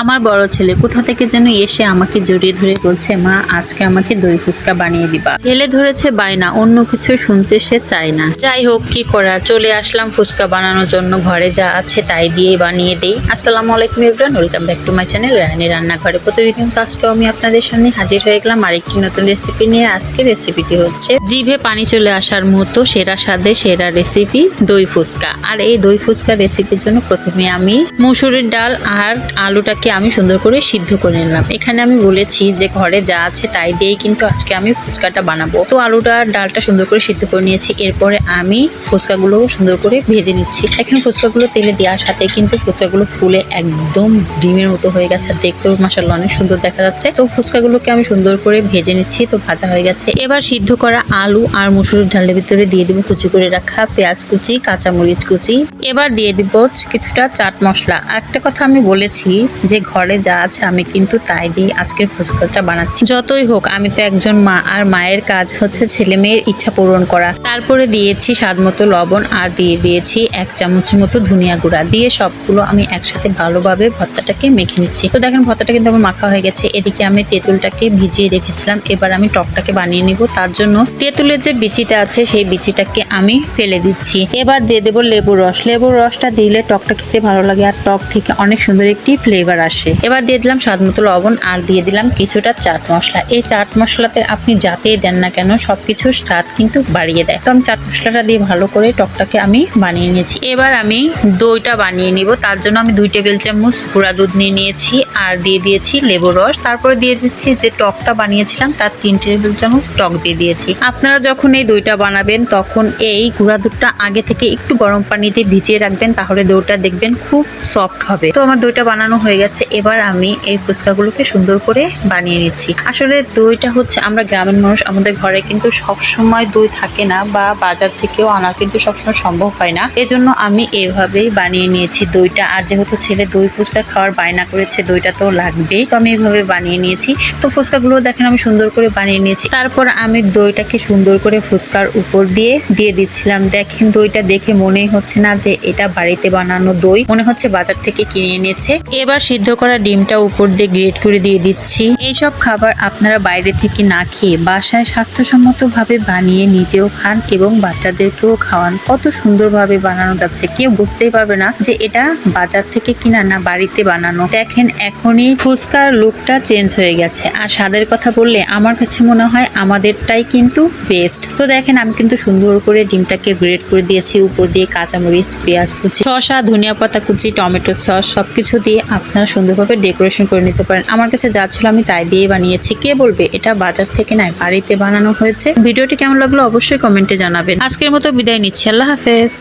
আমার বড় ছেলে, কোথা থেকে যেন এসে আমাকে জড়িয়ে ধরে বলছে, মা, আজকে আমাকে দই ফুচকা বানিয়ে দিবা। ছেলে ধরেছে বায়না, অন্য কিছু শুনতে সে চায় না। যাই হোক, কি করার চলে আসলাম ফুচকা বানানোর জন্য, ঘরে যা আছে তাই দিয়েই বানিয়ে দেই। আসসালামু আলাইকুম everyone welcome back to my channel Rani রান্নাঘরে। প্রতিদিন তো আজকেও আমি আপনাদের সামনে হাজির হয়ে গেলাম আরেকটি নতুন রেসিপি নিয়ে। আজকে রেসিপিটি হচ্ছে জিভে পানি চলে আসার মতো সেরা স্বাদে সেরা রেসিপি দই ফুচকা। আর এই দই ফুচকা রেসিপির জন্য প্রথমে আমি মুসুরির ডাল আর আলুটাকে আমি সুন্দর করে সিদ্ধ করে নিলাম। এখানে আমি বলেছি যে ঘরে যা আছে তাই দিয়েই কিন্তু আজকে আমি ফুচকাটা বানাবো। তো আলুটা, ডালটা সুন্দর করে সিদ্ধ করে নিয়েছি। এরপরে আমি ফুচকাগুলো সুন্দর করে ভেজে নিচ্ছি। এখানে ফুচকাগুলো তেলে দেওয়ার সাথে কিন্তু ফুচকাগুলো ফুলে একদম ডিমের মতো হয়ে গেছে। দেখতেও মাসাল্লাহ অনেক সুন্দর দেখা যাচ্ছে। তো ফুচকাগুলোকে আমি সুন্দর করে ভেজে নিচ্ছি, তো ভাজা হয়ে গেছে। এবার সিদ্ধ করা আলু আর মুসুরির ডালের ভিতরে দিয়ে দিব কুচি করে রাখা পেঁয়াজ কুচি, কাঁচামরিচ কুচি। এবার দিয়ে দিব কিছুটা চাট মশলা। একটা কথা আমি বলেছি যে ঘরে যা আছে আমি কিন্তু তাই দিয়ে আজকের ফুচকাটা বানাচ্ছি। যতই হোক, আমি তো একজন মা, আর মায়ের কাজ হচ্ছে ছেলে মেয়ের ইচ্ছা পূরণ করা। তারপরে দিয়েছি স্বাদ মতো লবণ আর দিয়ে দিয়েছি এক চামচের মতো ধনিয়া গুঁড়া। দিয়ে সবগুলো আমি একসাথে ভালোভাবে ভর্তাটাকে মেখে নিচ্ছি। তো দেখেন, ভর্তাটা কিন্তু আমার মাখা হয়ে গেছে। এদিকে আমি তেঁতুলটাকে ভিজিয়ে রেখেছিলাম। এবার আমি টকটাকে বানিয়ে নিব। তার জন্য তেঁতুলের যে বিচিটা আছে, সেই বিচিটাকে আমি ফেলে দিচ্ছি। এবার দিয়ে দেবো লেবুর রস। লেবুর রসটা দিলে টকটা খেতে ভালো লাগে। আর টক থেকে অনেক সুন্দর একটি ফ্লেভার আসে। এবার দিয়ে দিলাম স্বাদ মতো লবণ আর দিয়ে দিলাম কিছুটা চাট মশলা। এই চাট মশলাতে আপনি যাতেই দেন না কেন সবকিছুর স্বাদ কিন্তু বাড়িয়ে দেয়। তো আমি চাট মশলাটা দিয়ে ভালো করে টকটাকে আমি বানিয়ে নিয়েছি। এবার আমি দইটা বানিয়ে নিব। তার জন্য আমি দুই টেবিল চামচ গুঁড়া দুধ নিয়ে নিয়েছি আর দিয়ে দিয়েছি লেবুর রস। তারপরে দিয়ে দিচ্ছি যে টকটা বানিয়েছিলাম তার তিন টেবিল চামচ টক দিয়ে দিয়েছি। আপনারা যখন এই দইটা বানাবেন তখন এই গুঁড়া দুধটা আগে থেকে একটু গরম পানিতে ভিজিয়ে রাখবেন তাহলে দইটা দেখবেন খুব সফট হবে। তো আমার দইটা বানানো হয়ে গেছে এবার আমি এই ফুচকাগুলোকে সুন্দর করে বানিয়ে নিচ্ছি। আসলে দইটা হচ্ছে আমরা গ্রামের মানুষ, আমাদের ঘরে কিন্তু সব সময় দই থাকে না বা বাজার থেকেও আনা কিন্তু সবসময় সম্ভব হয় না। এজন্য আমি এভাবেই বানিয়ে নিয়েছি দইটা। আর যেহেতু ছেলে দই ফুচকা খাওয়ার বায়না করেছে, দইটা তো লাগবেই, তো আমি এইভাবে বানিয়ে নিয়েছি। তো ফুচকাগুলো দেখেন আমি সুন্দর করে বানিয়ে নিয়েছি। তারপর আমি দইটাকে সুন্দর করে ফুচকার উপর দিয়ে দিয়ে দিচ্ছিলাম। দেখেন দইটা দেখে মনেই হচ্ছে না যে এটা বাড়িতে বানানো দই। মনে হচ্ছে বাজার থেকে কিনে এনেছে। এবার সিদ্ধ করা ডিমটা উপর দিয়ে গ্রেট করে দিয়ে দিচ্ছি। এইসব খাবার আপনারা বাইরে থেকে না খেয়ে বাসায় স্বাস্থ্যসম্মতভাবে বানিয়ে নিজেও খান এবং বাচ্চাদেরকেও খাওয়ান। কত সুন্দরভাবে বানানো যাচ্ছে। কেউ বুঝতেই পারবে না যে এটা বাজার থেকে কিনা না বাড়িতে বানানো। দেখেন, এখনই ফুচকার লুকটা চেঞ্জ হয়ে গেছে। আর স্বাদের কথা বললে আমার কাছে মনে হয় আমাদেরটাই কিন্তু বেস্ট তো দেখেন, আমি কিন্তু সুন্দর করে ডিমটাকে গ্রেট করে দিয়েছি। উপর দিয়ে কাঁচামরিচ, পেঁয়াজ কুচি, শসা, ধনিয়া পাতা কুচি, টমেটো সস, সবকিছু দিয়ে আপনারা সুন্দরভাবে ডেকোরেশন করে নিতে পারেন। আমার কাছে যা ছিল আমি তাই দিয়ে বানিয়েছি। কে বলবে? এটা বাজার থেকে নয় বাড়িতে বানানো হয়েছে। ভিডিওটি কেমন লাগল অবশ্যই কমেন্টে জানাবেন। আজকের মতো বিদায় নিচ্ছি। আল্লাহ হাফেজ।